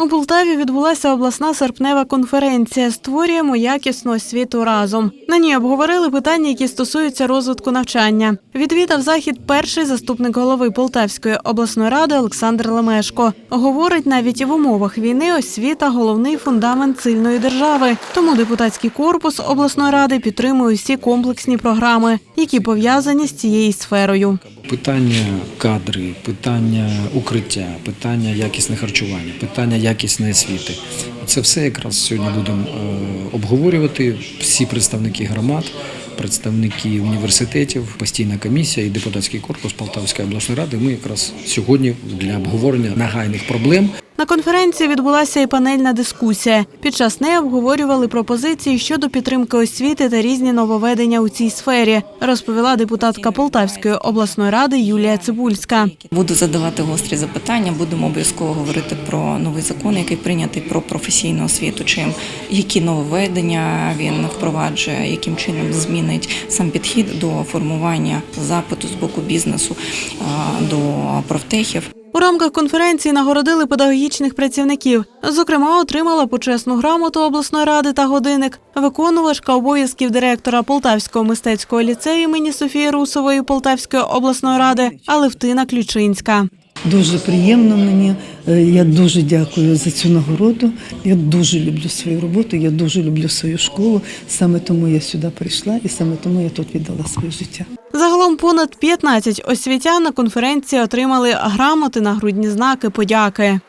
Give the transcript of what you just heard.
У Полтаві відбулася обласна серпнева конференція Створюємо якісну освіту разом. На ній обговорили питання, які стосуються розвитку навчання. Відвідав захід перший заступник голови Полтавської обласної ради Олександр Лемешко. Говорить, навіть і в умовах війни освіта головний фундамент сильної держави. Тому депутатський корпус обласної ради підтримує всі комплексні програми, які пов'язані з цією сферою. Питання кадри, питання укриття, питання якісне харчування, питання якісної освіти. Це все якраз сьогодні будемо е, обговорювати. Всі представники громад, представники університетів, постійна комісія і депутатський корпус Полтавської обласної ради. Ми якраз сьогодні для обговорення нагайних проблем На конференції відбулася і панельна дискусія. Під час неї обговорювали пропозиції щодо підтримки освіти та різні нововведення у цій сфері, розповіла депутатка Полтавської обласної ради Юлія Цибульська. Буду задавати гострі запитання. Будемо обов'язково говорити про новий закон, який прийнятий про професійну освіту. Чим які нововведення він впроваджує, яким чином змінить сам підхід до формування запиту з боку бізнесу до профтехів. У рамках конференції нагородили педагогічних працівників. Зокрема, отримала почесну грамоту обласної ради та годинник виконувачка обов'язків директора Полтавського мистецького ліцею імені Софії Русової Полтавської обласної ради Алевтина Ключинська. Дуже приємно мені. Е, Я дуже дякую за цю нагороду. Я дуже люблю свою роботу, я дуже люблю свою школу. Саме тому я сюди прийшла і саме тому я тут віддала своє життя. Загалом понад 15 освітян на конференції отримали грамоти, нагрудні знаки, подяки.